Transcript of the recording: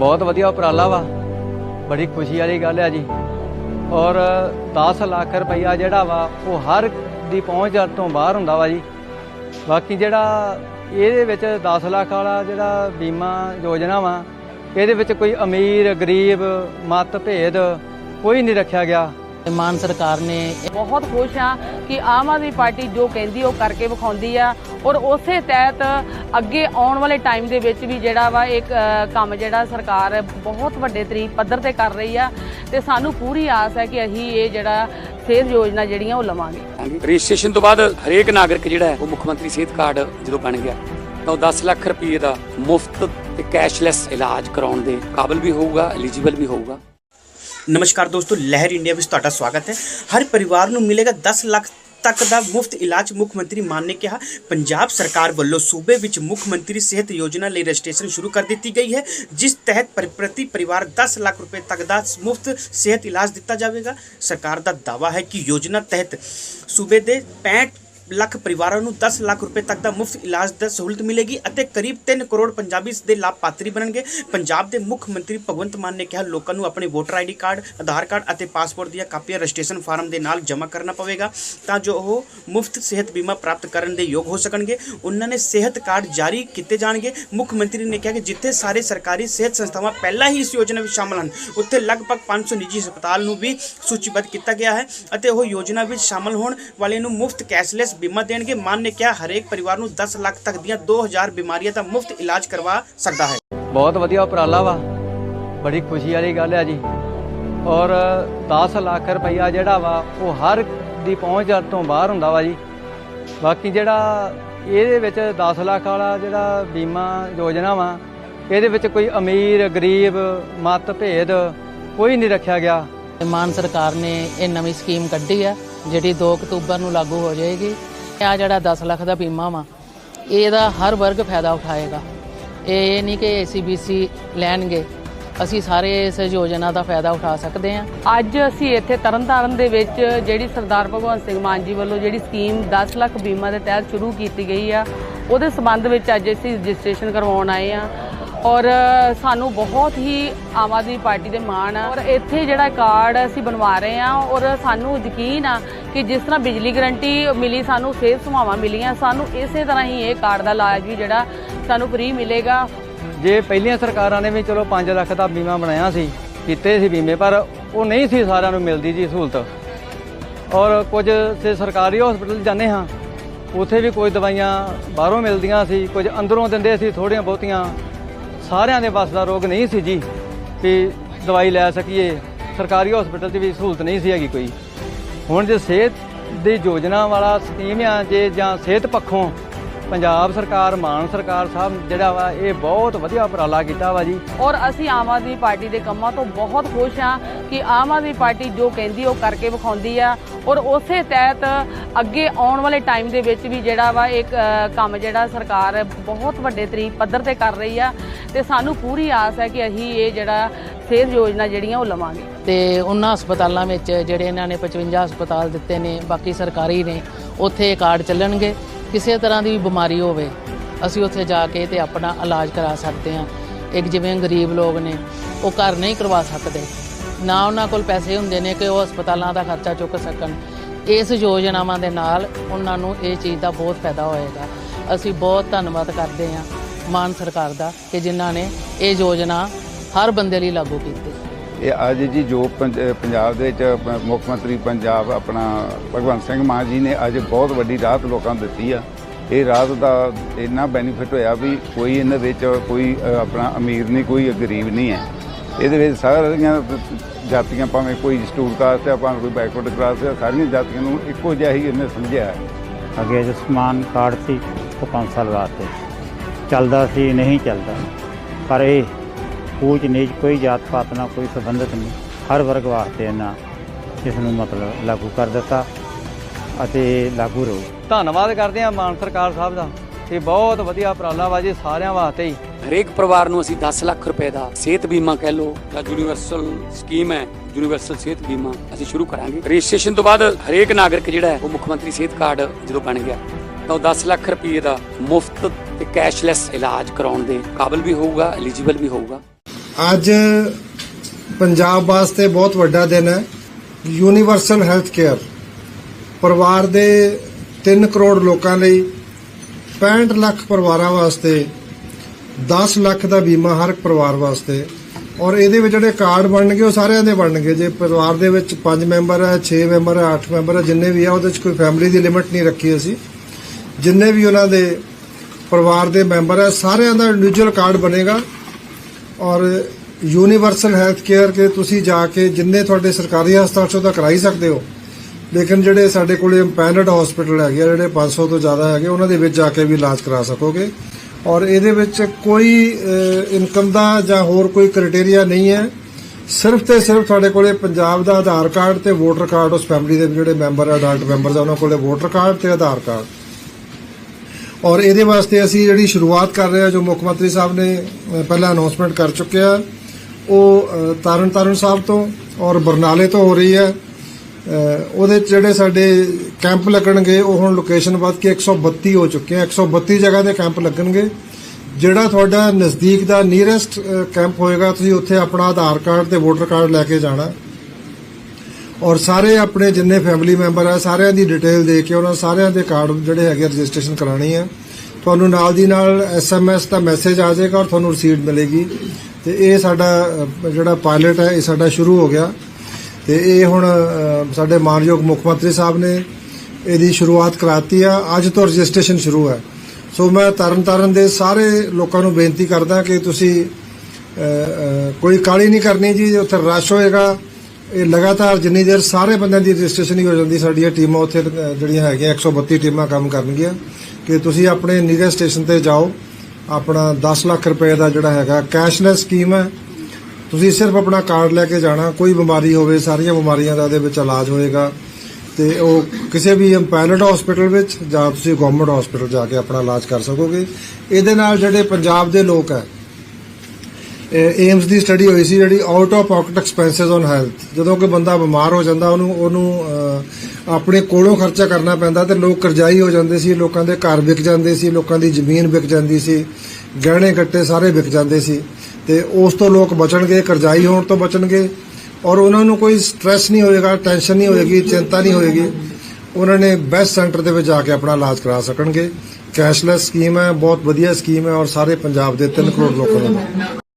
ਬਹੁਤ ਵਧੀਆ ਉਪਰਾਲਾ ਵਾ। ਬੜੀ ਖੁਸ਼ੀ ਵਾਲੀ ਗੱਲ ਹੈ ਜੀ। ਔਰ 10 ਲੱਖ ਰੁਪਈਆ ਜਿਹੜਾ ਵਾ, ਉਹ ਹਰ ਦੀ ਪਹੁੰਚ ਤੋਂ ਬਾਹਰ ਹੁੰਦਾ ਵਾ ਜੀ। ਬਾਕੀ ਜਿਹੜਾ ਇਹਦੇ ਵਿੱਚ 10 ਲੱਖ ਵਾਲਾ ਜਿਹੜਾ ਬੀਮਾ ਯੋਜਨਾ ਵਾ, ਇਹਦੇ ਵਿੱਚ ਕੋਈ ਅਮੀਰ, ਗਰੀਬ, ਮਤ ਭੇਦ ਕੋਈ ਨਹੀਂ ਰੱਖਿਆ ਗਿਆ। ਮਾਨ ਸਰਕਾਰ ਨੇ ਬਹੁਤ ਖੁਸ਼ ਹਾਂ ਕਿ ਆਮ ਆਦਮੀ ਪਾਰਟੀ ਜੋ ਕਹਿੰਦੀ ਉਹ ਕਰਕੇ ਵਿਖਾਉਂਦੀ ਆ ਔਰ ਉਸੇ ਤਹਿਤ ਅੱਗੇ ਆਉਣ ਵਾਲੇ ਟਾਈਮ ਦੇ ਵਿੱਚ ਵੀ ਜਿਹੜਾ ਵਾ ਇੱਕ ਕੰਮ ਜਿਹੜਾ ਸਰਕਾਰ ਬਹੁਤ ਵੱਡੇ ਤਰੀਕ ਪੱਧਰ ਤੇ ਕਰ ਰਹੀ ਆ ਤੇ ਸਾਨੂੰ ਪੂਰੀ ਆਸ ਹੈ ਕਿ ਅਸੀਂ ਇਹ ਜਿਹੜਾ ਸਿਹਤ ਯੋਜਨਾ ਜਿਹੜੀਆਂ ਉਹ ਲਵਾਂਗੇ। ਰਜਿਸਟ੍ਰੇਸ਼ਨ ਤੋਂ ਬਾਅਦ ਹਰੇਕ ਨਾਗਰਿਕ ਜਿਹੜਾ ਉਹ ਮੁੱਖ ਮੰਤਰੀ ਸਿਹਤ ਕਾਰਡ ਜਦੋਂ ਬਣ ਗਿਆ ਤਾਂ ਉਹ 10 ਲੱਖ ਰੁਪਏ ਦਾ ਮੁਫਤ ਤੇ ਕੈਸ਼ਲੈਸ ਇਲਾਜ ਕਰਾਉਣ ਦੇ ਕਾਬਿਲ ਵੀ ਹੋਊਗਾ ਐਲੀਜੀਬਲ ਵੀ ਹੋਊਗਾ। ਨਮਸਕਾਰ ਦੋਸਤੋ ਲਹਿਰ ਇੰਡੀਆ ਵਿੱਚ ਤੁਹਾਡਾ ਸਵਾਗਤ ਹੈ ਹਰ ਪਰਿਵਾਰ ਨੂੰ ਮਿਲੇਗਾ 10 ਲੱਖ ਤੱਕ ਦਾ ਮੁਫਤ ਇਲਾਜ ਮੁੱਖ ਮੰਤਰੀ ਮਾਨ ਨੇ ਕਿਹਾ ਪੰਜਾਬ ਸਰਕਾਰ ਵੱਲੋਂ ਸੂਬੇ ਵਿੱਚ ਮੁੱਖ ਮੰਤਰੀ ਸਿਹਤ ਯੋਜਨਾ ਲਈ ਰਜਿਸਟ੍ਰੇਸ਼ਨ ਸ਼ੁਰੂ ਕਰ ਦਿੱਤੀ ਗਈ ਹੈ ਜਿਸ ਤਹਿਤ ਪਰ- ਪ੍ਰਤੀ ਪਰਿਵਾਰ 10 ਲੱਖ ਰੁਪਏ ਤੱਕ ਦਾ ਮੁਫਤ ਸਿਹਤ ਇਲਾਜ ਦਿੱਤਾ ਜਾਵੇਗਾ ਸਰਕਾਰ ਦਾ ਦਾਅਵਾ ਹੈ ਕਿ ਯੋਜਨਾ ਤਹਿਤ ਸੂਬੇ ਦੇ 65 ਲੱਖ ਪਰਿਵਾਰਾਂ ਨੂੰ 10 ਲੱਖ ਰੁਪਏ ਤੱਕ ਦਾ ਮੁਫਤ ਇਲਾਜ ਦਾ ਸਹੂਲਤ ਮਿਲੇਗੀ ਅਤੇ ਕਰੀਬ 3 ਕਰੋੜ ਪੰਜਾਬੀ ਇਸ ਦੇ ਲਾਭਪਾਤਰੀ ਬਣਨਗੇ। ਪੰਜਾਬ ਦੇ ਮੁੱਖ ਮੰਤਰੀ ਭਗਵੰਤ ਮਾਨ ਨੇ ਕਿਹਾ, ਲੋਕਾਂ ਨੂੰ ਆਪਣੇ voter ID card, Aadhaar card ਅਤੇ ਪਾਸਪੋਰਟ ਦੀਆਂ ਕਾਪੀਆਂ ਰਜਿਸਟ੍ਰੇਸ਼ਨ ਫਾਰਮ ਦੇ ਨਾਲ ਜਮ੍ਹਾਂ ਕਰਨਾ ਪਵੇਗਾ ਤਾਂ ਜੋ ਉਹ ਮੁਫਤ ਸਿਹਤ ਬੀਮਾ ਪ੍ਰਾਪਤ ਕਰਨ ਦੇ ਯੋਗ ਹੋ ਸਕਣਗੇ। ਉਹਨਾਂ ਨੇ ਸਿਹਤ ਕਾਰਡ ਜਾਰੀ ਕੀਤੇ ਜਾਣਗੇ। ਮੁੱਖ ਮੰਤਰੀ ਨੇ ਕਿਹਾ ਕਿ ਜਿੱਥੇ ਸਾਰੇ ਸਰਕਾਰੀ ਸਿਹਤ ਸੰਸਥਾਵਾਂ ਪਹਿਲਾਂ ਹੀ ਇਸ ਯੋਜਨਾ ਵਿੱਚ ਸ਼ਾਮਲ ਹਨ, ਉੱਥੇ ਲਗਭਗ 500 ਨਿੱਜੀ ਹਸਪਤਾਲ ਨੂੰ ਵੀ ਸੂਚੀਬੱਧ ਕੀਤਾ ਗਿਆ ਹੈ ਅਤੇ ਉਹ ਯੋਜਨਾ ਵਿੱਚ ਸ਼ਾਮਲ ਹੋਣ ਵਾਲੇ ਨੂੰ ਮੁਫਤ ਕੈਸ਼ਲੈਸ ਬੀਮਾ ਦੇਣਗੇ। ਮਾਨ ਨੇ ਕਿਹਾ ਹਰੇਕ ਪਰਿਵਾਰ ਨੂੰ 10 ਲੱਖ ਤੱਕ ਦੀਆਂ 2000 ਬਿਮਾਰੀਆਂ ਦਾ ਮੁਫਤ ਇਲਾਜ ਕਰਵਾ ਸਕਦਾ ਹੈ। ਬਹੁਤ ਵਧੀਆ ਉਪਰਾਲਾ ਵਾ। ਬੜੀ ਖੁਸ਼ੀ ਵਾਲੀ ਗੱਲ ਹੈ ਜੀ। ਔਰ 10 ਲੱਖ ਰੁਪਈਆ ਜਿਹੜਾ ਵਾ ਉਹ ਹਰ ਦੀ ਪਹੁੰਚ ਤੋਂ ਬਾਹਰ ਹੁੰਦਾ ਵਾ ਜੀ। ਬਾਕੀ ਜਿਹੜਾ ਇਹਦੇ ਵਿੱਚ 10 ਲੱਖ ਵਾਲਾ ਜਿਹੜਾ ਬੀਮਾ ਯੋਜਨਾ ਵਾ ਇਹਦੇ ਵਿੱਚ ਕੋਈ ਅਮੀਰ ਗਰੀਬ ਮਤ ਭੇਦ ਕੋਈ ਨਹੀਂ ਰੱਖਿਆ ਗਿਆ। ਮਾਨ ਸਰਕਾਰ ਨੇ ਇਹ ਨਵੀਂ ਸਕੀਮ ਕੱਢੀ ਆ ਜਿਹੜੀ 2 ਅਕਤੂਬਰ ਨੂੰ ਲਾਗੂ ਹੋ ਜਾਏਗੀ। ਆ ਜਿਹੜਾ 10 ਲੱਖ ਦਾ ਬੀਮਾ ਵਾ, ਇਹਦਾ ਹਰ ਵਰਗ ਫਾਇਦਾ ਉਠਾਏਗਾ। ਇਹ ਨਹੀਂ ਕਿ ਏਸੀਬੀਸੀ ਲੈਣਗੇ। ਅਸੀਂ ਸਾਰੇ ਇਸ ਯੋਜਨਾ ਦਾ ਫਾਇਦਾ ਉਠਾ ਸਕਦੇ ਹਾਂ। ਅੱਜ ਅਸੀਂ ਇੱਥੇ ਤਰਨਤਾਰਨ ਦੇ ਵਿੱਚ ਜਿਹੜੀ ਸਰਦਾਰ ਭਗਵੰਤ ਸਿੰਘ ਮਾਨ ਜੀ ਵੱਲੋਂ ਜਿਹੜੀ ਸਕੀਮ 10 ਲੱਖ ਬੀਮਾ ਦੇ ਤਹਿਤ ਸ਼ੁਰੂ ਕੀਤੀ ਗਈ ਆ, ਉਹਦੇ ਸਬੰਧ ਵਿੱਚ ਅੱਜ ਅਸੀਂ ਰਜਿਸਟ੍ਰੇਸ਼ਨ ਕਰਵਾਉਣ ਆਏ ਆ ਔਰ ਸਾਨੂੰ ਬਹੁਤ ਹੀ ਆਮ ਆਦਮੀ ਪਾਰਟੀ ਦੇ ਮਾਣ ਆ। ਔਰ ਇੱਥੇ ਜਿਹੜਾ ਕਾਰਡ ਅਸੀਂ ਬਣਵਾ ਰਹੇ ਆ ਔਰ ਸਾਨੂੰ ਯਕੀਨ ਆ ਕਿ ਜਿਸ ਤਰ੍ਹਾਂ ਬਿਜਲੀ ਗਰੰਟੀ ਮਿਲੀ, ਸਾਨੂੰ ਸਿਹਤ ਸੇਵਾਵਾਂ ਮਿਲੀਆਂ, ਸਾਨੂੰ ਇਸੇ ਤਰ੍ਹਾਂ ਹੀ ਇਹ ਕਾਰਡ ਦਾ ਇਲਾਜ ਵੀ ਜਿਹੜਾ ਸਾਨੂੰ ਫ੍ਰੀ ਮਿਲੇਗਾ। ਜੇ ਪਹਿਲੀਆਂ ਸਰਕਾਰਾਂ ਨੇ ਵੀ ਚਲੋ 5 ਲੱਖ ਦਾ ਬੀਮਾ ਬਣਾਇਆ ਸੀ, ਕੀਤੇ ਸੀ ਬੀਮੇ, ਪਰ ਉਹ ਨਹੀਂ ਸੀ ਸਾਰਿਆਂ ਨੂੰ ਮਿਲਦੀ ਜੀ ਸਹੂਲਤ। ਔਰ ਕੁਝ ਤੇ ਸਰਕਾਰੀ ਹਸਪੀਟਲ ਜਾਂਦੇ ਹਾਂ, ਉੱਥੇ ਵੀ ਕੋਈ ਦਵਾਈਆਂ ਬਾਹਰੋਂ ਮਿਲਦੀਆਂ ਸੀ, ਕੁਝ ਅੰਦਰੋਂ ਦਿੰਦੇ ਸੀ ਥੋੜੀਆਂ ਬਹੁਤੀਆਂ। ਸਾਰਿਆਂ ਦੇ ਵੱਸ ਦਾ ਰੋਗ ਨਹੀਂ ਸੀ ਜੀ ਕਿ ਦਵਾਈ ਲੈ ਸਕੀਏ। ਸਰਕਾਰੀ ਹਸਪੀਟਲ 'ਚ ਵੀ ਸਹੂਲਤ ਨਹੀਂ ਸੀ ਹੈਗੀ ਕੋਈ। ਹੁਣ ਜੇ ਸਿਹਤ ਦੀ ਯੋਜਨਾ ਵਾਲਾ ਸਕੀਮ ਆ, ਜੇ ਜਾਂ ਸਿਹਤ ਪੱਖੋਂ ਪੰਜਾਬ ਸਰਕਾਰ, ਮਾਨ ਸਰਕਾਰ ਸਾਹਿਬ ਜਿਹੜਾ ਵਾ, ਇਹ ਬਹੁਤ ਵਧੀਆ ਉਪਰਾਲਾ ਕੀਤਾ ਵਾ ਜੀ। ਔਰ ਅਸੀਂ ਆਮ ਆਦਮੀ ਪਾਰਟੀ ਦੇ ਕੰਮਾਂ ਤੋਂ ਬਹੁਤ ਖੁਸ਼ ਹਾਂ ਕਿ ਆਮ ਆਦਮੀ ਪਾਰਟੀ ਜੋ ਕਹਿੰਦੀ ਉਹ ਕਰਕੇ ਵਿਖਾਉਂਦੀ ਆ। ਔਰ ਉਸੇ ਤਹਿਤ ਅੱਗੇ ਆਉਣ ਵਾਲੇ ਟਾਈਮ ਦੇ ਵਿੱਚ ਵੀ ਜਿਹੜਾ ਵਾ, ਇੱਕ ਕੰਮ ਜਿਹੜਾ ਸਰਕਾਰ ਬਹੁਤ ਵੱਡੇ ਤਰੀ ਪੱਧਰ ਤੇ ਕਰ ਰਹੀ ਆ। ਤੇ ਸਾਨੂੰ ਪੂਰੀ ਆਸ ਹੈ ਕਿ ਅਸੀਂ ਇਹ ਜਿਹੜਾ ਸਿਹਤ ਯੋਜਨਾ ਜਿਹੜੀਆਂ ਉਹ ਲਵਾਂਗੇ। ਤੇ ਉਹਨਾਂ ਹਸਪਤਾਲਾਂ ਵਿੱਚ ਜਿਹੜੇ ਇਹਨਾਂ ਨੇ 55 ਹਸਪਤਾਲ ਦਿੱਤੇ ਨੇ, ਬਾਕੀ ਸਰਕਾਰੀ ਨੇ, ਉੱਥੇ ਇਹ ਕਾਰਡ ਚੱਲਣਗੇ। ਕਿਸੇ ਤਰ੍ਹਾਂ ਦੀ ਬਿਮਾਰੀ ਹੋਵੇ, ਅਸੀਂ ਉੱਥੇ ਜਾ ਕੇ ਤੇ ਆਪਣਾ ਇਲਾਜ ਕਰਾ ਸਕਦੇ ਹਾਂ। ਇੱਕ ਜਿਵੇਂ ਗਰੀਬ ਲੋਕ ਨੇ, ਉਹ ਘਰ ਨਹੀਂ ਕਰਵਾ ਸਕਦੇ। ਨਾ ਉਹਨਾਂ ਕੋਲ ਪੈਸੇ ਹੁੰਦੇ ਨੇ ਕਿ ਉਹ ਹਸਪਤਾਲਾਂ ਦਾ ਖਰਚਾ ਚੁੱਕ ਸਕਣ। ਇਸ ਯੋਜਨਾਵਾਂ ਦੇ ਨਾਲ ਉਹਨਾਂ ਨੂੰ ਇਹ ਚੀਜ਼ ਦਾ ਬਹੁਤ ਫਾਇਦਾ ਹੋਏਗਾ। ਅਸੀਂ ਬਹੁਤ ਧੰਨਵਾਦ ਕਰਦੇ ਹਾਂ ਮਾਨ ਸਰਕਾਰ ਦਾ ਕਿ ਜਿਨ੍ਹਾਂ ਨੇ ਇਹ ਯੋਜਨਾ ਹਰ ਬੰਦੇ ਲਈ ਲਾਗੂ ਕੀਤੀ। ਇਹ ਅੱਜ ਜੀ ਜੋ ਪੰਜਾਬ ਦੇ ਵਿੱਚ ਮੁੱਖ ਮੰਤਰੀ ਪੰਜਾਬ ਆਪਣਾ ਭਗਵੰਤ ਸਿੰਘ ਮਾਨ ਜੀ ਨੇ ਅੱਜ ਬਹੁਤ ਵੱਡੀ ਰਾਹਤ ਲੋਕਾਂ ਨੂੰ ਦਿੱਤੀ ਆ। ਇਹ ਰਾਹਤ ਦਾ ਇੰਨਾ ਬੈਨੀਫਿਟ ਹੋਇਆ ਵੀ ਕੋਈ ਇਹਨਾਂ ਵਿੱਚ ਕੋਈ ਆਪਣਾ ਅਮੀਰ ਨਹੀਂ ਕੋਈ ਗਰੀਬ ਨਹੀਂ ਹੈ। ਇਹਦੇ ਵਿੱਚ ਸਾਰੀਆਂ ਜਾਤੀਆਂ ਭਾਵੇਂ ਕੋਈ ਸਟੂਲ ਕਾਸਟ ਹੈ ਭਾਵੇਂ ਕੋਈ ਬੈਕਵਰਡ ਕਲਾਸ ਹੈ ਸਾਰੀਆਂ ਜਾਤੀਆਂ ਨੂੰ ਇੱਕੋ ਜਿਹਾ ਹੀ ਇਹਨੇ ਸਮਝਿਆ ਹੈ। ਅੱਗੇ ਜਸਮਾਨ ਕਾਰਡ ਸੀ ਉਹ 5 ਸਾਲ ਵਾਸਤੇ ਚੱਲਦਾ ਸੀ ਨਹੀਂ ਚੱਲਦਾ। ਪਰ ਇਹ ਊਚ ਨੀਚ ਕੋਈ ਜਾਤ ਪਾਤ ਨਾਲ ਕੋਈ ਸੰਬੰਧਿਤ ਨਹੀਂ। ਹਰ ਵਰਗ ਵਾਸਤੇ ਇਹਨਾਂ ਇਸ ਨੂੰ ਮਤਲਬ ਲਾਗੂ ਕਰ ਦਿੱਤਾ ਅਤੇ ਲਾਗੂ ਰਹੂ। ਧੰਨਵਾਦ ਕਰਦੇ ਹਾਂ ਮਾਨ ਸਰਕਾਰ ਸਾਹਿਬ ਦਾ। ਇਹ ਬਹੁਤ ਵਧੀਆ ਉਪਰਾਲਾ ਵਾ ਜੀ ਸਾਰਿਆਂ ਵਾਸਤੇ ਹੀ। ਹਰੇਕ ਪਰਿਵਾਰ ਨੂੰ ਅਸੀਂ 10 ਲੱਖ ਰੁਪਏ ਦਾ ਸਿਹਤ ਬੀਮਾ ਕਹਿ ਲਓ ਜਾਂ ਯੂਨੀਵਰਸਲ ਸਕੀਮ ਹੈ ਯੂਨੀਵਰਸਲ ਸਿਹਤ ਬੀਮਾ ਅਸੀਂ ਸ਼ੁਰੂ ਕਰਾਂਗੇ। ਰਜਿਸਟ੍ਰੇਸ਼ਨ ਤੋਂ ਬਾਅਦ ਹਰੇਕ ਨਾਗਰਿਕ ਜਿਹੜਾ ਹੈ ਉਹ ਮੁੱਖ ਮੰਤਰੀ ਸਿਹਤ ਕਾਰਡ ਜਦੋਂ ਬਣ ਗਿਆ ਤਾਂ ਉਹ 10 ਲੱਖ ਰੁਪਏ ਦਾ ਮੁਫਤ ਤੇ ਕੈਸ਼ਲੈਸ ਇਲਾਜ ਕਰਾਉਣ ਦੇ ਕਾਬਿਲ ਵੀ ਹੋਊਗਾ ਐਲੀਜੀਬਲ ਵੀ ਹੋਊਗਾ। ਅੱਜ ਪੰਜਾਬ ਵਾਸਤੇ ਬਹੁਤ ਵੱਡਾ ਦਿਨ ਹੈ। ਯੂਨੀਵਰਸਲ ਹੈਲਥ ਕੇਅਰ ਪਰਿਵਾਰ ਦੇ 3 ਕਰੋੜ ਲੋਕਾਂ ਲਈ 65 ਲੱਖ ਪਰਿਵਾਰਾਂ ਵਾਸਤੇ 10 ਲੱਖ ਦਾ ਬੀਮਾ ਹਰ ਪਰਿਵਾਰ ਵਾਸਤੇ। ਔਰ ਇਹਦੇ ਵਿੱਚ ਜਿਹੜੇ ਕਾਰਡ ਬਣਨਗੇ, ਉਹ ਸਾਰਿਆਂ ਦੇ ਬਣਨਗੇ। ਜੇ ਪਰਿਵਾਰ ਦੇ ਵਿੱਚ 5 ਮੈਂਬਰ ਹੈ 6 ਮੈਂਬਰ ਹੈ 8 ਮੈਂਬਰ ਹੈ, ਜਿੰਨੇ ਵੀ ਆ, ਉਹਦੇ ਵਿੱਚ ਕੋਈ ਫੈਮਿਲੀ ਦੀ ਲਿਮਿਟ ਨਹੀਂ ਰੱਖੀ ਅਸੀਂ। ਜਿੰਨੇ ਵੀ ਉਹਨਾਂ ਦੇ ਪਰਿਵਾਰ ਦੇ ਮੈਂਬਰ ਹੈ, ਸਾਰਿਆਂ ਦਾ ਇੰਡੀਵਿਜੂਅਲ ਕਾਰਡ ਬਣੇਗਾ। ਔਰ ਯੂਨੀਵਰਸਲ ਹੈਲਥ ਕੇਅਰ ਕੇ ਤੁਸੀਂ ਜਾ ਕੇ ਜਿੰਨੇ ਤੁਹਾਡੇ ਸਰਕਾਰੀ ਹਸਪਤਾਲ ਚੋਂ ਤਾਂ ਕਰਾਈ ਸਕਦੇ ਹੋ। ਲੇਕਿਨ ਜਿਹੜੇ ਸਾਡੇ ਕੋਲੇ ਇੰਪੈਨਡ ਹਸਪੀਟਲ ਹੈਗੇ ਆ, ਜਿਹੜੇ 500 ਤੋਂ ਜ਼ਿਆਦਾ ਹੈਗੇ ਉਹਨਾਂ ਦੇ ਵਿੱਚ ਜਾ ਕੇ ਵੀ ਇਲਾਜ ਕਰਾ ਸਕੋਗੇ। ਔਰ ਇਹਦੇ ਵਿੱਚ ਕੋਈ ਇਨਕਮ ਦਾ ਜਾਂ ਹੋਰ ਕੋਈ ਕ੍ਰਾਈਟੇਰੀਆ ਨਹੀਂ ਹੈ। ਸਿਰਫ ਤੇ ਸਿਰਫ ਤੁਹਾਡੇ ਕੋਲੇ ਪੰਜਾਬ ਦਾ ਆਧਾਰ ਕਾਰਡ ਤੇ ਵੋਟਰ ਕਾਰਡ ਉਸ ਫੈਮਿਲੀ ਦੇ ਜਿਹੜੇ ਮੈਂਬਰ ਆ ਅਡਲਟ ਮੈਂਬਰਸ ਆ ਉਹਨਾਂ ਕੋਲੇ ਵੋਟਰ ਕਾਰਡ ਤੇ ਆਧਾਰ ਕਾਰਡ। ਔਰ ਇਹਦੇ ਵਾਸਤੇ ਅਸੀਂ ਜਿਹੜੀ ਸ਼ੁਰੂਆਤ ਕਰ ਰਹੇ ਹਾਂ ਜੋ ਮੁੱਖ ਮੰਤਰੀ ਸਾਹਿਬ ਨੇ ਪਹਿਲਾਂ ਅਨਾਉਂਸਮੈਂਟ ਕਰ ਚੁੱਕਿਆ ਉਹ ਅ, ਤਾਰਨ ਤਾਰਨ ਸਾਹਿਬ ਤੋਂ ਔਰ ਬਰਨਾਲੇ ਤੋਂ ਹੋ ਰਹੀ ਹੈ। ਉਹਦੇ 'ਚ ਜਿਹੜੇ ਸਾਡੇ ਕੈਂਪ ਲੱਗਣਗੇ ਉਹ ਹੁਣ ਲੋਕੇਸ਼ਨ ਵੱਧ ਕੇ 132 ਹੋ ਚੁੱਕੇ ਆ 132 ਜਗ੍ਹਾ ਦੇ ਕੈਂਪ ਲੱਗਣਗੇ। ਜਿਹੜਾ ਤੁਹਾਡਾ ਨਜ਼ਦੀਕ ਦਾ ਨੀਅਰੈਸਟ ਕੈਂਪ ਹੋਏਗਾ ਤੁਸੀਂ ਉੱਥੇ ਆਪਣਾ ਆਧਾਰ ਕਾਰਡ ਤੇ ਵੋਟਰ ਕਾਰਡ ਲੈ ਕੇ ਜਾਣਾ। ਔਰ ਸਾਰੇ ਆਪਣੇ ਜਿੰਨੇ ਫੈਮਿਲੀ ਮੈਂਬਰ ਆ, ਸਾਰਿਆਂ ਦੀ ਡਿਟੇਲ ਦੇ ਕੇ ਉਹਨਾਂ ਸਾਰਿਆਂ ਦੇ ਕਾਰਡ ਜਿਹੜੇ ਹੈਗੇ ਰਜਿਸਟ੍ਰੇਸ਼ਨ ਕਰਾਣੀ ਹੈ ਤੁਹਾਨੂੰ ਨਾਲ ਦੀ ਨਾਲ ਐਸਐਮਐਸ ਦਾ ਮੈਸੇਜ ਆ ਜਾਏਗਾ ਔਰ ਤੁਹਾਨੂੰ ਰਸੀਦ ਮਿਲੇਗੀ। ਤੇ ਇਹ ਸਾਡਾ ਜਿਹੜਾ ਪਾਇਲਟ ਹੈ, ਇਹ ਸਾਡਾ ਸ਼ੁਰੂ ਹੋ ਗਿਆ। ਤੇ ਇਹ ਹੁਣ ਸਾਡੇ ਮਾਨਯੋਗ ਮੁੱਖ ਮੰਤਰੀ ਸਾਹਿਬ ਨੇ ਇਹਦੀ ਸ਼ੁਰੂਆਤ ਕਰਾਤੀ ਆ। ਅੱਜ ਤੋਂ ਰਜਿਸਟ੍ਰੇਸ਼ਨ ਸ਼ੁਰੂ ਹੈ। ਸੋ ਮੈਂ ਤਰਨ ਤਾਰਨ ਦੇ ਸਾਰੇ ਲੋਕਾਂ ਨੂੰ ਬੇਨਤੀ ਕਰਦਾ ਕਿ ਤੁਸੀਂ ਕੋਈ ਕਾਲੀ ਨਹੀਂ ਕਰਨੀ ਜੀ, ਉੱਥੇ ਰਸ਼ ਹੋਏਗਾ। ਇਹ ਲਗਾਤਾਰ ਜਿੰਨੀ ਦੇਰ ਸਾਰੇ ਬੰਦਿਆਂ ਦੀ ਰਜਿਸਟ੍ਰੇਸ਼ਨ ਹੀ ਹੋ ਜਾਂਦੀ, ਸਾਡੀਆਂ ਟੀਮਾਂ ਉੱਥੇ ਜਿਹੜੀਆਂ ਹੈਗੀਆਂ 132 ਟੀਮਾਂ ਕੰਮ ਕਰਨਗੀਆਂ। ਕਿ ਤੁਸੀਂ ਆਪਣੇ ਨੀਰੇ ਸਟੇਸ਼ਨ ਤੇ ਜਾਓ, ਆਪਣਾ 10 ਲੱਖ ਰੁਪਏ ਦਾ ਜਿਹੜਾ ਹੈਗਾ, ਕੈਸ਼ਲੈਸ ਸਕੀਮ ਹੈ। ਤੁਸੀਂ ਸਿਰਫ ਆਪਣਾ ਕਾਰਡ ਲੈ ਕੇ ਜਾਣਾ, ਕੋਈ ਬਿਮਾਰੀ ਹੋਵੇ, ਸਾਰੀਆਂ ਬਿਮਾਰੀਆਂ ਦਾ ਇਹਦੇ ਵਿੱਚ ਇਲਾਜ ਹੋਏਗਾ। ਤੇ ਉਹ ਕਿਸੇ ਵੀ ਇੰਪੈਨਡ ਹਸਪੀਟਲ ਵਿੱਚ ਜਾਂ ਤੁਸੀਂ ਗਵਰਨਮੈਂਟ ਹਸਪੀਟਲ ਜਾ ਕੇ ਆਪਣਾ ਇਲਾਜ ਕਰ ਸਕੋਗੇ। ਇਹਦੇ ਨਾਲ ਜਿਹੜੇ ਪੰਜਾਬ ਦੇ ਲੋਕ ਹੈ ਏਮਸ ਦੀ ਸਟੱਡੀ ਹੋਈ ਸੀ ਜਿਹੜੀ out of pocket expenses on health ਜਦੋਂ ਕਿ ਬੰਦਾ ਬਿਮਾਰ ਹੋ ਜਾਂਦਾ, ਉਹਨੂੰ ਉਹਨੂੰ ਆਪਣੇ ਕੋਲੋਂ ਖਰਚਾ ਕਰਨਾ ਪੈਂਦਾ ਤੇ ਲੋਕ ਕਰਜ਼ਾਈ ਹੋ ਜਾਂਦੇ ਸੀ, ਲੋਕਾਂ ਦੇ ਘਰ ਵਿਕ ਜਾਂਦੇ ਸੀ, ਲੋਕਾਂ ਦੀ ਜ਼ਮੀਨ ਵਿਕ ਜਾਂਦੀ ਸੀ, ਗਹਿਣੇ ਗੱਟੇ ਸਾਰੇ ਵਿਕ ਜਾਂਦੇ ਸੀ। ਤੇ ਉਸ ਤੋਂ ਲੋਕ ਬਚਣਗੇ, ਕਰਜ਼ਾਈ ਹੋਣ ਤੋਂ ਬਚਣਗੇ ਔਰ ਉਹਨਾਂ ਨੂੰ ਕੋਈ ਸਟ੍ਰੈਸ ਨਹੀਂ ਹੋਏਗਾ ਟੈਨਸ਼ਨ ਨਹੀਂ ਹੋਏਗੀ, ਚਿੰਤਾ ਨਹੀਂ ਹੋਏਗੀ। ਉਹਨਾਂ ਨੇ ਬੈਸਟ ਸੈਂਟਰ ਦੇ ਵਿੱਚ ਜਾ ਕੇ ਆਪਣਾ ਇਲਾਜ ਕਰਾ ਸਕਣਗੇ। ਕੈਸ਼ਲੈਸ ਸਕੀਮ ਹੈ, ਬਹੁਤ ਵਧੀਆ ਸਕੀਮ ਹੈ ਔਰ ਸਾਰੇ ਪੰਜਾਬ ਦੇ 3 ਕਰੋੜ ਲੋਕਾਂ ਨੂੰ।